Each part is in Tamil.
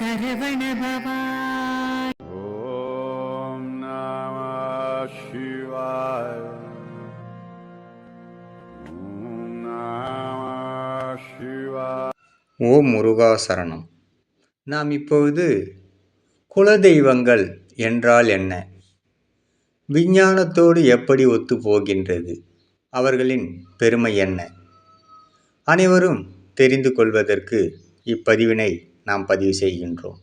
ஓம் ஓ முருகா சரணம். நாம் இப்பொழுது குலதெய்வங்கள் என்றால் என்ன? விஞ்ஞானத்தோடு எப்படி ஒத்து போகின்றது? அவர்களின் பெருமை என்ன? அனைவரும் தெரிந்து கொள்வதற்கு இப்பதிவினை நாம் பதிவு செய்கின்றோம்.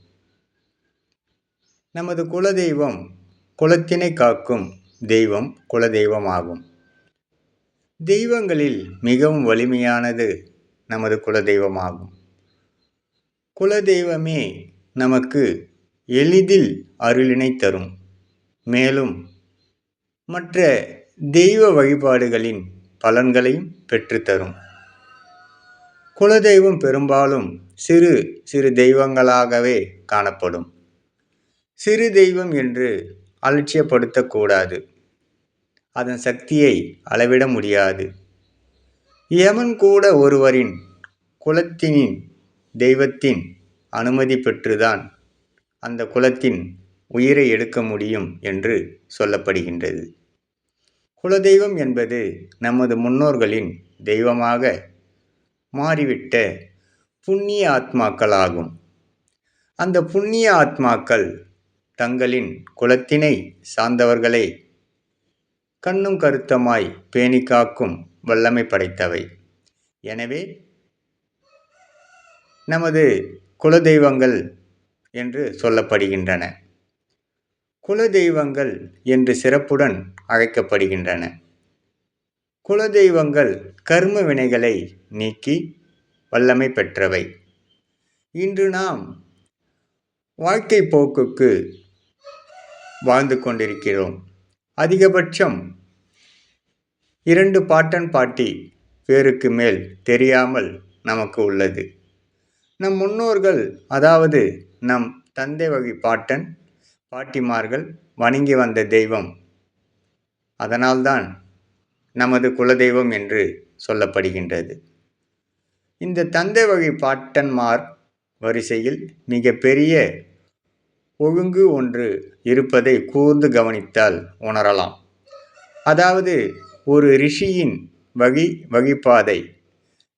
நமது குலதெய்வம் குலத்தினை காக்கும் தெய்வம் குலதெய்வமாகும். தெய்வங்களில் மிகவும் வலிமையானது நமது குலதெய்வமாகும். குலதெய்வமே நமக்கு எளிதில் அருளினை தரும். மேலும் மற்ற தெய்வ வழிபாடுகளின் பலன்களையும் பெற்றுத்தரும். குலதெய்வம் பெரும்பாலும் சிறு சிறு தெய்வங்களாகவே காணப்படும். சிறு தெய்வம் என்று அலட்சியப்படுத்தக்கூடாது. அதன் சக்தியை அளவிட முடியாது. யமன் கூட ஒருவரின் குலத்தினின் தெய்வத்தின் அனுமதி பெற்றுதான் அந்த குலத்தின் உயிரை எடுக்க முடியும் என்று சொல்லப்படுகின்றது. குலதெய்வம் என்பது நமது முன்னோர்களின் தெய்வமாக மாறிவிட்ட புண்ணிய ஆத்மாக்களாகும். அந்த புண்ணிய ஆத்மாக்கள் தங்களின் குலத்தினை சார்ந்தவர்களை. கண்ணும் கருத்தமாய் பேணி காக்கும் வல்லமை படைத்தவை. எனவே நமது குலதெய்வங்கள் என்று சொல்லப்படுகின்றன. குலதெய்வங்கள் என்று சிறப்புடன் அழைக்கப்படுகின்றன. குலதெய்வங்கள் கர்ம வினைகளை நீக்கி வல்லமை பெற்றவை. இன்று நாம் வாழ்க்கை போக்குக்கு வாழ்ந்து கொண்டிருக்கிறோம். அதிகபட்சம் இரண்டு பாட்டன் பாட்டி பேருக்கு மேல் தெரியாமல் நமக்கு உள்ளது. நம் முன்னோர்கள் அதாவது நம் தந்தை வகை பாட்டன் பாட்டிமார்கள் வணங்கி வந்த தெய்வம். அதனால்தான் நமது குலதெய்வம் என்று சொல்லப்படுகின்றது. இந்த தந்தை வகை பாட்டன்மார் வரிசையில் மிக பெரிய ஒழுங்கு ஒன்று இருப்பதை கூர்ந்து கவனித்தால் உணரலாம். அதாவது ஒரு ரிஷியின் வகி வகிப்பாதை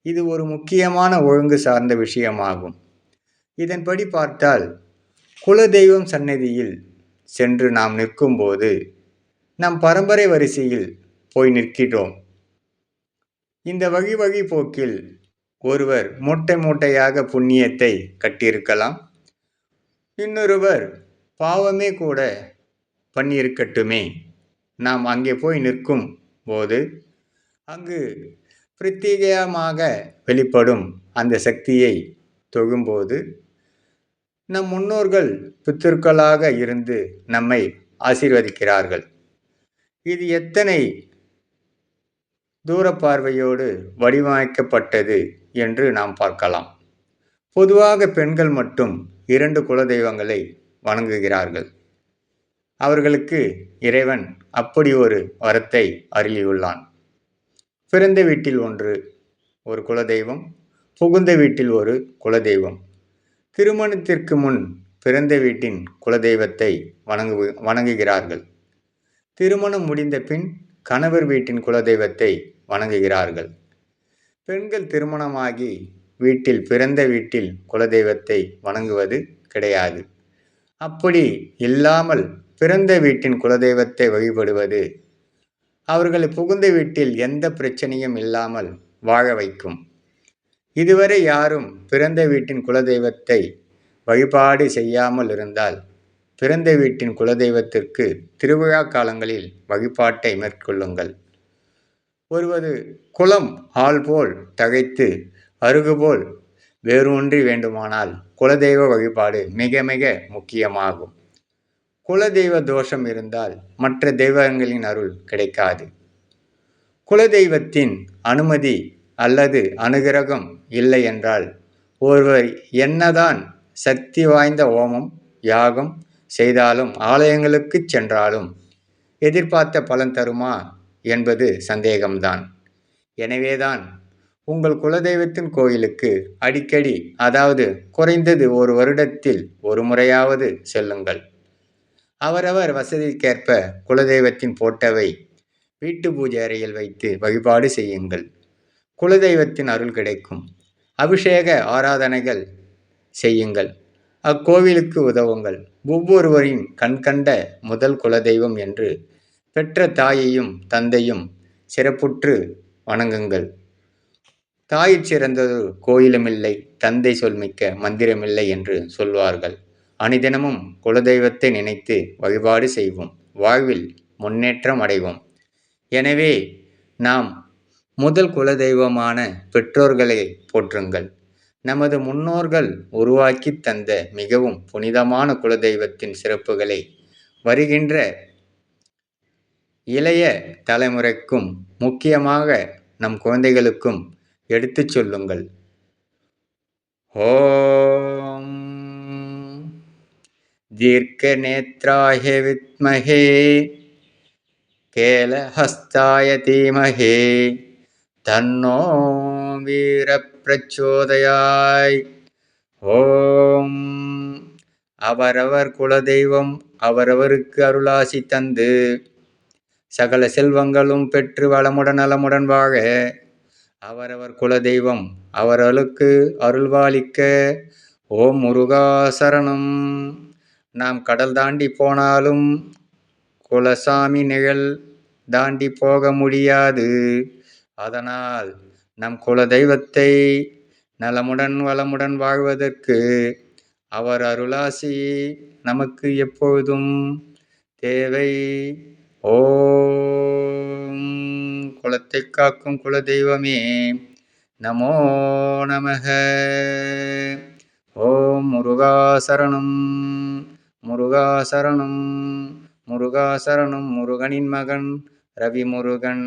இது ஒரு முக்கியமான ஒழுங்கு சார்ந்த விஷயமாகும். இதன்படி பார்த்தால் குலதெய்வம் சன்னதியில் சென்று நாம் நிற்கும்போது நம் பரம்பரை வரிசையில் போய் நிற்கிறோம் இந்த வகை வகி போக்கில் ஒருவர் மூட்டை மூட்டையாக புண்ணியத்தை கட்டியிருக்கலாம். இன்னொருவர் பாவமே கூட பண்ணியிருக்கட்டுமே. நாம் அங்கே போய் நிற்கும் போது அங்கு பிரத்யேகமாக வெளிப்படும் அந்த சக்தியை தொழும்போது நம் முன்னோர்கள் பித்திருக்களாக இருந்து நம்மை ஆசீர்வதிக்கிறார்கள். இது எத்தனை தூர பார்வையோடு வடிவமைக்கப்பட்டது என்று நாம் பார்க்கலாம். பொதுவாக பெண்கள் மட்டும் இரண்டு குலதெய்வங்களை வணங்குகிறார்கள். அவர்களுக்கு இறைவன் அப்படி ஒரு வரத்தை அருளியுள்ளான். பிறந்த வீட்டில் ஒன்று ஒரு குலதெய்வம் புகுந்த வீட்டில் ஒரு குலதெய்வம். திருமணத்திற்கு முன் பிறந்த வீட்டின் குலதெய்வத்தை வணங்கு வணங்குகிறார்கள். திருமணம் முடிந்த பின் கணவர் வீட்டின் குலதெய்வத்தை வணங்குகிறார்கள். பெண்கள் திருமணமாகி வீட்டில் பிறந்த வீட்டில் குலதெய்வத்தை வணங்குவது கிடையாது. அப்படி இல்லாமல் பிறந்த வீட்டின் குலதெய்வத்தை வழிபடுவது அவர்களை புகுந்த வீட்டில் எந்த பிரச்சனையும் இல்லாமல் வாழ வைக்கும். இதுவரை யாரும் பிறந்த வீட்டின் குலதெய்வத்தை வழிபாடு செய்யாமல் இருந்தால் பிறந்த வீட்டின் குலதெய்வத்திற்கு திருவிழா காலங்களில் வழிபாட்டை மேற்கொள்ளுங்கள். ஒருவது குலம் ஆள் போல் தகைத்து அருகுபோல் வேரூன்றி வேண்டுமானால் குலதெய்வ வழிபாடு மிக மிக முக்கியமாகும். குலதெய்வ தோஷம் இருந்தால் மற்ற தெய்வங்களின் அருள் கிடைக்காது. குலதெய்வத்தின் அனுமதி அல்லது அனுகிரகம் இல்லை என்றால் ஒருவர் என்னதான் சக்தி வாய்ந்த ஓமம் யாகம் செய்தாலும் ஆலயங்களுக்கு சென்றாலும் எதிர்பார்த்த பலன் தருமா என்பது சந்தேகம்தான். எனவேதான் உங்கள் குலதெய்வத்தின் கோயிலுக்கு அடிக்கடி அதாவது குறைந்தது ஒரு வருடத்தில் ஒரு முறையாவது செல்லுங்கள். அவரவர் வசதிக்கேற்ப குலதெய்வத்தின் போட்டவை வீட்டு பூஜை அறையில் வைத்து வழிபாடு செய்யுங்கள். குலதெய்வத்தின் அருள் கிடைக்கும். அபிஷேக ஆராதனைகள் செய்யுங்கள். அக்கோவிலுக்கு உதவுங்கள். ஒவ்வொருவரின் கண்கண்ட முதல் குலதெய்வம் என்று பெற்ற தாயையும் தந்தையும் சிறப்புற்று வணங்குங்கள். தாய் சிறந்தது கோயிலுமில்லை தந்தை சொல்மிக்க மந்திரமில்லை என்று சொல்வார்கள். அனுதினமும் குலதெய்வத்தை நினைத்து வழிபாடு செய்வோம். வாழ்வில் முன்னேற்றம் அடைவோம். எனவே நாம் முதல் குலதெய்வமான பெற்றோர்களை போற்றுங்கள். நமது முன்னோர்கள் உருவாக்கி தந்த மிகவும் புனிதமான குலதெய்வத்தின் சிறப்புகளை வருகின்ற இளைய தலைமுறைக்கும் முக்கியமாக நம் குழந்தைகளுக்கும் எடுத்துச் சொல்லுங்கள். ஓம் தீர்க்க நேத்ராய வித்மகே கேலஹஸ்தாய தீமகே தன்னோ வீர பிரச்சோதயாய். ஓம். அவரவர் குலதெய்வம் அவரவருக்கு அருளாசி தந்து. சகல செல்வங்களும் பெற்று வளமுடன் நலமுடன் வாழ. அவரவர் குலதெய்வம் அவர்களுக்கு அருள்வாளிக்க. ஓம் முருகா சரணம். நாம் கடல் தாண்டி போனாலும் குலசாமி நிழல் தாண்டி போக முடியாது. அதனால் நம் குலதெய்வத்தை நலமுடன் வளமுடன் வாழ்வதற்கு அவர் அருளாசி நமக்கு எப்பொழுதும் தேவை. ஓம். குலத்தை காக்கும் குலதெய்வமே நமோ நமக. ஓம். முருகாசரணம் முருகாசரணம் முருகாசரணம் முருகனின் மகன் ரவி முருகன்